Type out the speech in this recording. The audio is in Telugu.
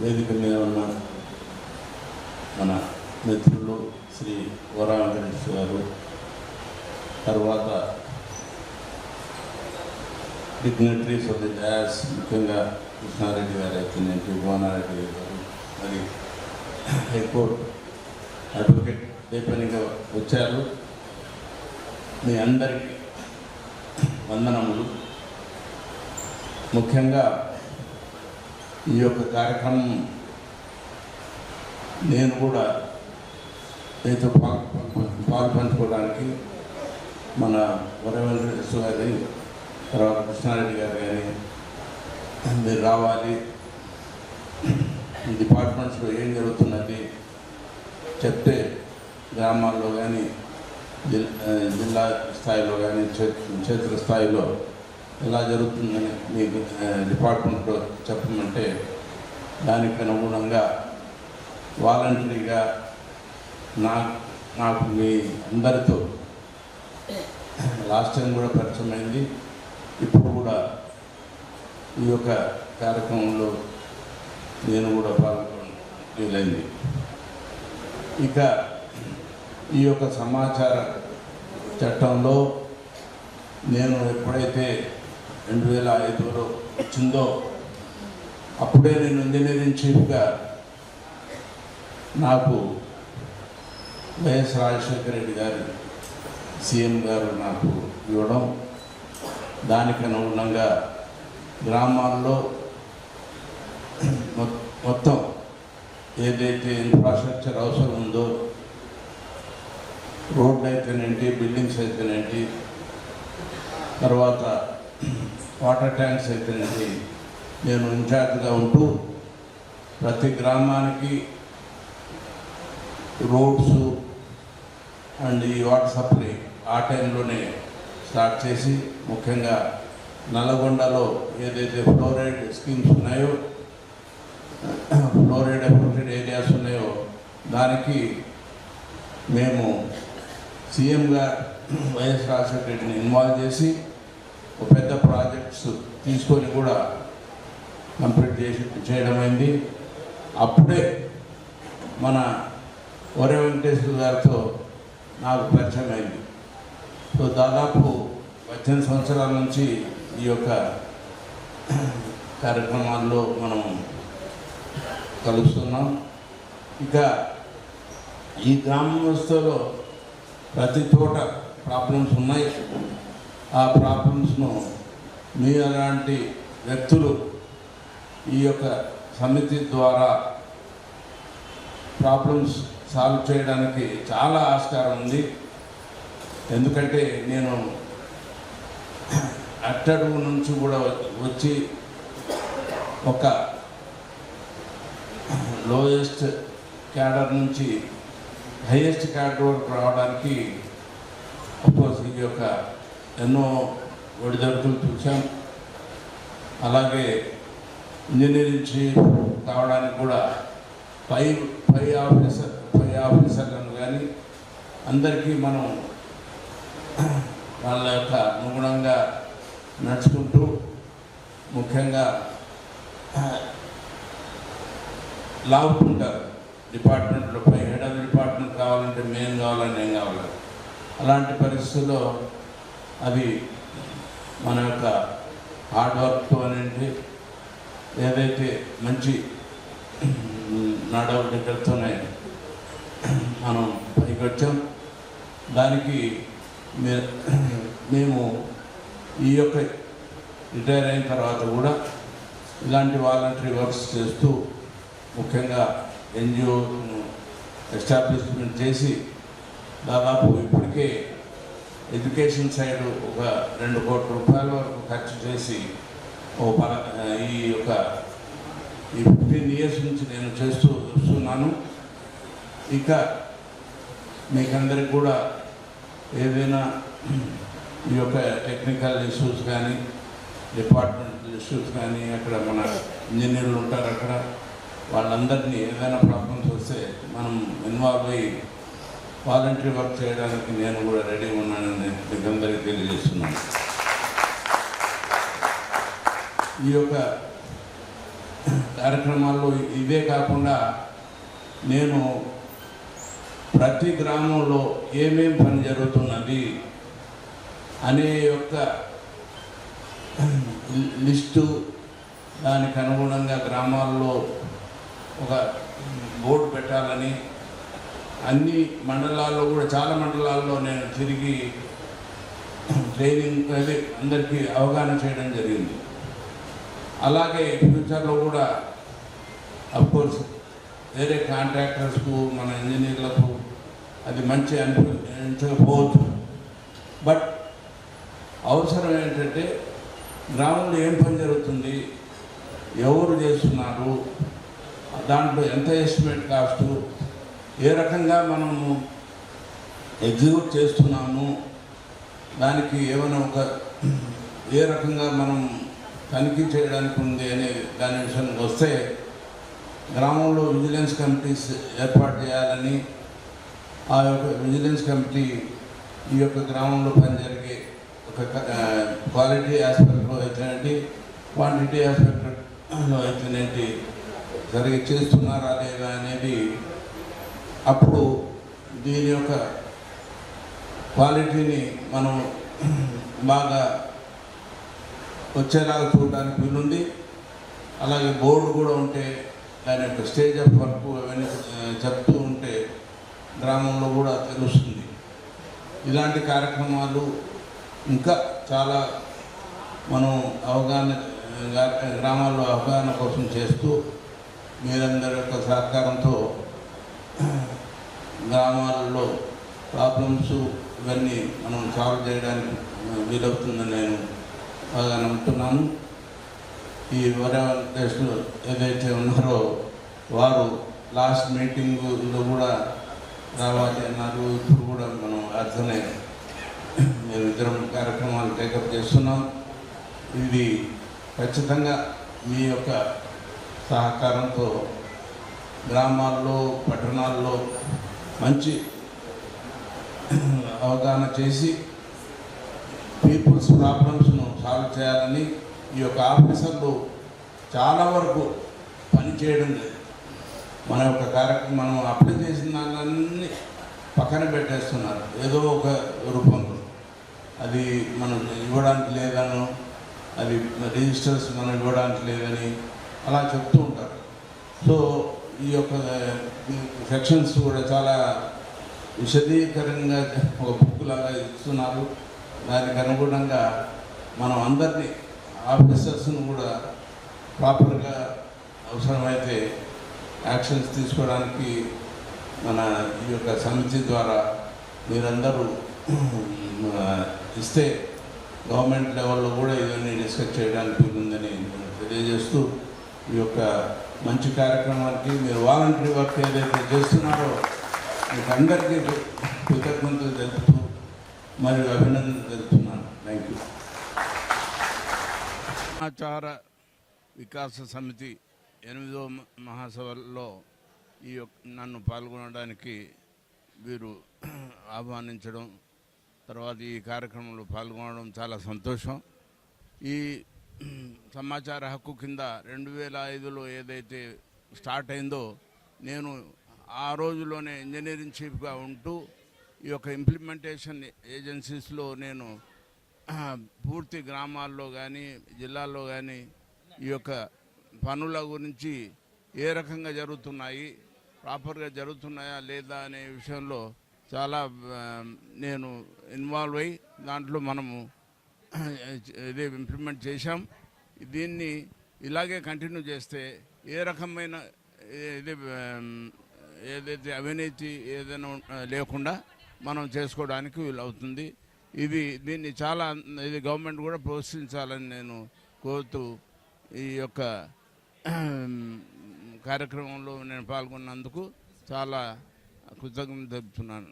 వేదిక మీద ఉన్న మన మిత్రులు శ్రీ వరా గారు తర్వాత డిగ్నటరీస్ ఆఫ్ ది డాస్ ముఖ్యంగా కృష్ణారెడ్డి గారు అయితేనేంటి భువనారెడ్డి గారు మరి హైకోర్టు అడ్వకేట్ దీపనిగా వచ్చారు. మీ అందరికీ వందనములు. ముఖ్యంగా ఈ యొక్క కార్యక్రమం నేను కూడా మీతో పాలు పాలు పంచుకోవడానికి మన వరవేంద్ర గారి తర్వాత కృష్ణారెడ్డి గారు కానీ మీరు రావాలి. ఈ డిపార్ట్మెంట్స్లో ఏం జరుగుతున్నది చెప్తే గ్రామాల్లో కానీ జిల్- జిల్లా స్థాయిలో కానీ క్షేత్ర స్థాయిలో ఎలా జరుగుతుందని మీ డిపార్ట్మెంట్లో చెప్పమంటే దానికి అనుగుణంగా వాలంటరీగా నా నాకు మీ అందరితో లాస్ట్ టైం కూడా పరిచయం అయింది ఇప్పుడు కూడా ఈ యొక్క కార్యక్రమంలో నేను కూడా పాల్గొనడం వీలైంది ఇక ఈ యొక్క సమాచార చట్టంలో నేను ఎప్పుడైతే రెండు వేల ఐదులో వచ్చిందో అప్పుడే నేను ఇంజనీరింగ్ చీఫ్గా నాకు వైఎస్ రాజశేఖర రెడ్డి గారు సీఎం గారు నాకు ఇవ్వడం దానికి అనుగుణంగా గ్రామాల్లో మొత్తం ఏదైతే ఇన్ఫ్రాస్ట్రక్చర్ అవసరం ఉందో రోడ్లు అయితేనేంటి బిల్డింగ్స్ అయితేనేంటి తర్వాత వాటర్ ట్యాంక్స్ అయితేనేంటి నేను ఇన్ఛార్జ్గా ఉంటూ ప్రతి గ్రామానికి రోడ్స్ అండ్ ఈ వాటర్ సప్లై ఆ టైంలోనే స్టార్ట్ చేసి ముఖ్యంగా నల్గొండలో ఏదైతే ఫ్లోరైడ్ స్కీమ్స్ ఉన్నాయో ఫ్లోరైడ్ ఎఫెక్టెడ్ ఏరియాస్ ఉన్నాయో దానికి మేము సీఎంగా వైఎస్ రాజశేఖర రెడ్డిని ఇన్వాల్వ్ చేసి ఒక పెద్ద ప్రాజెక్ట్స్ తీసుకొని కూడా కంప్లీట్ చేసి చేయడం అయింది. అప్పుడే మన వరే వెంకటేశ్వర గారితో నాకు పరిచయం అయింది. సో దాదాపు పద్దెనిమిది సంవత్సరాల నుంచి ఈ యొక్క కార్యక్రమాల్లో మనం కలుస్తున్నాం. ఇక ఈ గ్రామ వ్యవస్థలో ప్రతి చోట ప్రాబ్లమ్స్ ఉన్నాయి. ఆ ప్రాబ్లమ్స్ను మీ అలాంటి వ్యక్తులు ఈ యొక్క సమితి ద్వారా ప్రాబ్లమ్స్ సాల్వ్ చేయడానికి చాలా ఆస్కారం ఉంది. ఎందుకంటే నేను అట్టడుగు నుంచి కూడా వచ్చి ఒక లోయెస్ట్ క్యాడర్ నుంచి హైయెస్ట్ క్యాడర్ వరకు రావడానికి అఫ్కోర్స్ ఈ యొక్క ఎన్నో ఒడిదొడుకులు చూసాం అలాగే ఇంజనీరింగ్ చీఫ్ కావడానికి కూడా పై పై ఆఫీసర్ పై ఆఫీసర్లను కానీ అందరికీ మనం వాళ్ళ యొక్క అనుగుణంగా నడుచుకుంటూ ముఖ్యంగా లాగుతుంటారు. డిపార్ట్మెంట్లో పై హెడ్ ఆఫ్ డిపార్ట్మెంట్ కావాలంటే మేము కావాలని ఏం కావాలి? అలాంటి పరిస్థితుల్లో అది మన యొక్క హార్డ్ వర్క్తో అనేది ఏదైతే మంచి నడవడికలతోనే మనం పైకి వచ్చాం. దానికి మేము ఈ యొక్క రిటైర్ అయిన తర్వాత కూడా ఇలాంటి వాలంటరీ వర్క్స్ చేస్తూ ముఖ్యంగా ఎన్జిఓ ఎస్టాబ్లిష్మెంట్ చేసి దాదాపు ఇప్పటికే ఎడ్యుకేషన్ సైడ్ ఒక రెండు కోట్ల రూపాయల వరకు ఖర్చు చేసి ఓ పల ఈ యొక్క ఈ ఫిఫ్టీన్ ఇయర్స్ నుంచి నేను చేస్తూ చూస్తున్నాను ఇక మీకందరికి కూడా ఏదైనా ఈ యొక్క టెక్నికల్ ఇష్యూస్ కానీ డిపార్ట్మెంటల్ ఇష్యూస్ కానీ అక్కడ మన ఇంజనీర్లు ఉంటారు అక్కడ వాళ్ళందరినీ ఏదైనా ప్రాబ్లమ్స్ వస్తే మనం ఇన్వాల్వ్ అయ్యి వాలంటరీ వర్క్ చేయడానికి నేను కూడా రెడీ ఉన్నానని మీకందరికీ తెలియజేస్తున్నాను. ఈ యొక్క కార్యక్రమాల్లో ఇవే కాకుండా నేను ప్రతి గ్రామంలో ఏమేం పని జరుగుతున్నది అనే యొక్క లిస్టు దానికి అనుగుణంగా గ్రామాల్లో ఒక బోర్డు పెట్టాలని అన్ని మండలాల్లో కూడా చాలా మండలాల్లో నేను తిరిగి ట్రైనింగ్ అది అందరికీ అవగాహన చేయడం జరిగింది. అలాగే ఫ్యూచర్లో కూడా అఫ్కోర్స్ వేరే కాంట్రాక్టర్స్కు మన ఇంజనీర్లకు అది మంచి అనిపించకపోవచ్చు. బట్ అవసరం ఏంటంటే గ్రామంలో ఏం పని జరుగుతుంది ఎవరు చేస్తున్నారు దాంట్లో ఎంత ఎస్టిమేట్ కాస్ట్ ఏ రకంగా మనము ఎగ్జిక్యూట్ చేస్తున్నాము దానికి ఏమైనా ఒక ఏ రకంగా మనం తనిఖీ చేయడానికి ఉంది అనే దాని విషయానికి వస్తే గ్రామంలో విజిలెన్స్ కమిటీస్ ఏర్పాటు చేయాలని ఆ యొక్క విజిలెన్స్ కమిటీ ఈ యొక్క గ్రామంలో పనిజరిగే ఒక క్వాలిటీ ఆస్పెక్ట్లో అయితేనేంటి క్వాంటిటీ ఆస్పెక్ట్లో అయితేనేంటి సరిగ్గా చేస్తున్నారా లేదా అనేది అప్పుడు దీని యొక్క క్వాలిటీని మనం బాగా వచ్చేలాగా చూడడానికి వీలుంది అలాగే బోర్డు కూడా ఉంటే దాని యొక్క స్టేజ్ ఆఫ్ వర్క్ అవన్నీ చెప్తూ ఉంటే గ్రామంలో కూడా తెలుస్తుంది. ఇలాంటి కార్యక్రమాలు ఇంకా చాలా మనం అవగాహన గ్రామాల్లో అవగాహన కోసం చేస్తూ మీరందరి యొక్క సహకారంతో గ్రామాలలో ప్రాబ్లమ్స్ ఇవన్నీ మనం సాల్వ్ చేయడానికి వీలవుతుందని నేను బాగా నమ్ముతున్నాను. ఈ వరదేశంలో ఏదైతే ఉన్నారో వారు లాస్ట్ మీటింగ్లో కూడా రావాలి అన్నారు. ఇప్పుడు కూడా మనం అర్థమే మేము ఇద్దరం కార్యక్రమాలు టేకప్ చేస్తున్నాం. ఇది ఖచ్చితంగా మీ యొక్క సహకారంతో గ్రామాల్లో పట్టణాల్లో మంచి అవగాహన చేసి పీపుల్స్ ప్రాబ్లమ్స్ను సాల్వ్ చేయాలని ఈ యొక్క ఆఫీసర్లు చాలా వరకు పనిచేయడం లేదు. మన యొక్క కార్యక్రమం మనం అప్లై చేసిన దాన్ని పక్కన పెట్టేస్తున్నారు. ఏదో ఒక రూపంలో. అది మనం ఇవ్వడానికి లేదను అది రిజిస్టర్స్ మనం ఇవ్వడానికి లేదని అలా చెప్తూ ఉంటారు. సో ఈ యొక్క సెక్షన్స్ కూడా చాలా విశదీకరంగా ఒక బుక్ లాగా ఇస్తున్నారు. దానికి అనుగుణంగా మనం అందరినీ ఆఫీసర్స్ను కూడా ప్రాపర్గా అవసరమైతే యాక్షన్స్ తీసుకోవడానికి మన ఈ యొక్క సమితి ద్వారా మీరందరూ ఇస్తే గవర్నమెంట్ లెవెల్లో కూడా ఇవన్నీ డిస్కస్ చేయడానికి ఉందని తెలియజేస్తూ ఈ యొక్క మంచి కార్యక్రమానికి మీరు వాలంటరీ వర్క్ ఏదైతే చేస్తున్నారో మీకు అందరికీ కృతజ్ఞతలు తెలుపుతూ మరియు అభినందనలు తెలుపుతున్నాను. థ్యాంక్ యూ సమాచార వికాస సమితి ఎనిమిదో మహాసభలో ఈ యొక్క నన్ను పాల్గొనడానికి వీరు ఆహ్వానించడం తర్వాత ఈ కార్యక్రమంలో పాల్గొనడం చాలా సంతోషం. ఈ సమాచార హక్కు కింద రెండు వేల ఐదులో ఏదైతే స్టార్ట్ అయిందో నేను ఆ రోజులోనే ఇంజనీరింగ్ చీఫ్గా ఉంటూ ఈ యొక్క ఇంప్లిమెంటేషన్ ఏజెన్సీస్లో నేను పూర్తి గ్రామాల్లో కానీ జిల్లాల్లో కానీ ఈ యొక్క పనుల గురించి ఏ రకంగా జరుగుతున్నాయి ప్రాపర్గా జరుగుతున్నాయా లేదా అనే విషయంలో చాలా నేను ఇన్వాల్వ్ అయ్యి దాంట్లో మనము ఇంప్లిమెంట్ చేశాం. దీన్ని ఇలాగే కంటిన్యూ చేస్తే ఏ రకమైన ఇది um, ఏదైతే అవినీతి ఏదైనా లేకుండా మనం చేసుకోవడానికి వీలవుతుంది. ఇది దీన్ని చాలా ఇది గవర్నమెంట్ కూడా ప్రోత్సహించాలని నేను కోరుతూ ఈ యొక్క కార్యక్రమంలో నేను పాల్గొన్నందుకు చాలా కృతజ్ఞత తెలుపుతున్నాను.